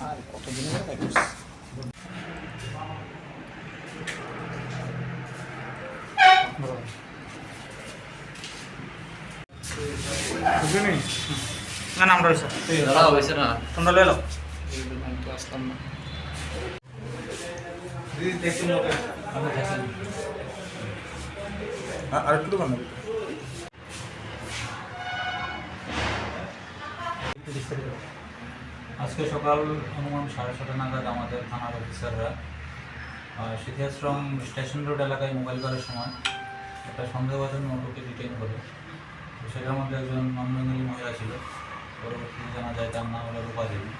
আর কতদিন করছি না নাম রয়েছে তোমরা তো আসলাম না আর একটু দোকান আজকে সকাল অনুমান সাড়ে ছটা নাগাদ আমাদের থানার অফিসাররা সিদ্ধাশ্রম স্টেশন রোড এলাকায় মোবাইল করার সময় একটা সন্দেহভাজন নোটকে ডিটেইন করে। তো সেটার মধ্যে একজন নন মহিলা ছিল। পরবর্তীতে জানা যায় তার নাম হলো রূপা দেবী।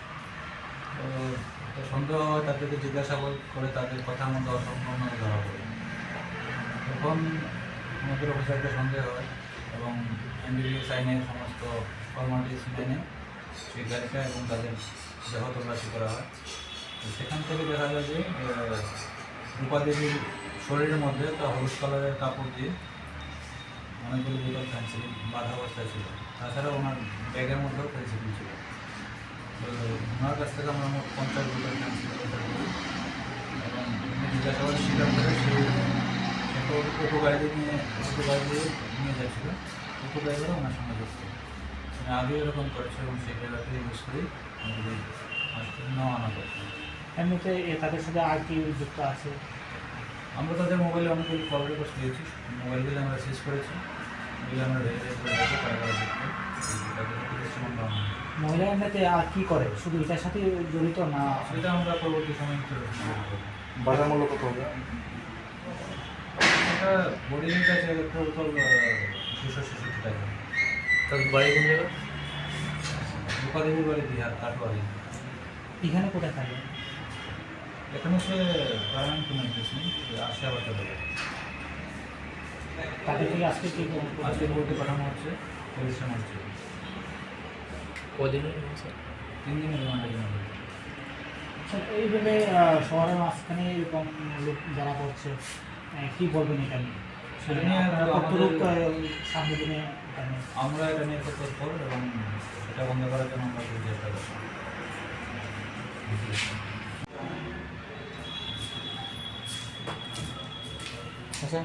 তো সন্দেহ হয় তাদেরকে জিজ্ঞাসাবাদ করে তাদের কথার মধ্যে অসম্পূর্ণ ধরা পড়ে। তখন আমাদের অফিসারকে সন্দেহ হয় এবং এনডিবিএস আইনের সমস্ত ফর্মালিটিস মেনে সেই গাড়িটা এবং তাদের দেহ তল্লাশি করা হয়। তো সেখান থেকে দেখা যায় যে রূপা দেবীর শরীরের মধ্যে একটা হলুদ কালারের কাপড় দিয়ে অনেকগুলো বোতল ফেন্সিল বাঁধা অবস্থায় ছিল। তাছাড়া ওনার ব্যাগের মধ্যেও ফেন্সিল ছিল। তো ওনার কাছ থেকে আমরা মোট পঞ্চাশ বোতল ফেন্সিল এবং জিজ্ঞাসাবাদ স্বীকার করে সেটা অটো নিয়ে অটো গাড়ি নিয়ে যাচ্ছিল। ড্রাইভারও ওনার সঙ্গে যুক্ত। আগে এরকম করেছে এবং সেই জায়গাতে ইউজ করেই আমাদের হসপিটাল আনা করছে। এমনিতে তাদের সাথে আর কি যুক্ত আছে? আমরা তাদের মোবাইলে অনেকগুলো কল রেকর্ড দিয়েছি। মোবাইলগুলো আমরা শেষ করেছি। এগুলো আমরা করে। মহিলা এমনিতে আর কি করে? শুধু এটার সাথে জড়িত না? সেটা আমরা পরবর্তী সময় বাজার মূল্য কত হবে? এটা বডি লিমিট আছে টোটাল দুশো ছেষট্টি টাকা। তার বাড়ি কোন জায়গা? রূপাদেবীর বাড়ি বিহার কাটোয়ারি এখানে কোথায় থাকে? এখানে সে পারমানেন্ট কোনো আসে আবার চলে থেকে। আজকে কি আজকে কোর্টে পাঠানো হচ্ছে পুলিশের মানছে কদিনের তিন দিনের আচ্ছা, এইভাবে শহরের মাঝখানে এরকম লোক যারা করছে কি বলবেন এটা নিয়ে? তো কতটুক নিয়ে আমরা এটা নিয়ে তৎপর এবং এটা বন্ধ করার জন্য আমরা চেষ্টা করছি। আচ্ছা।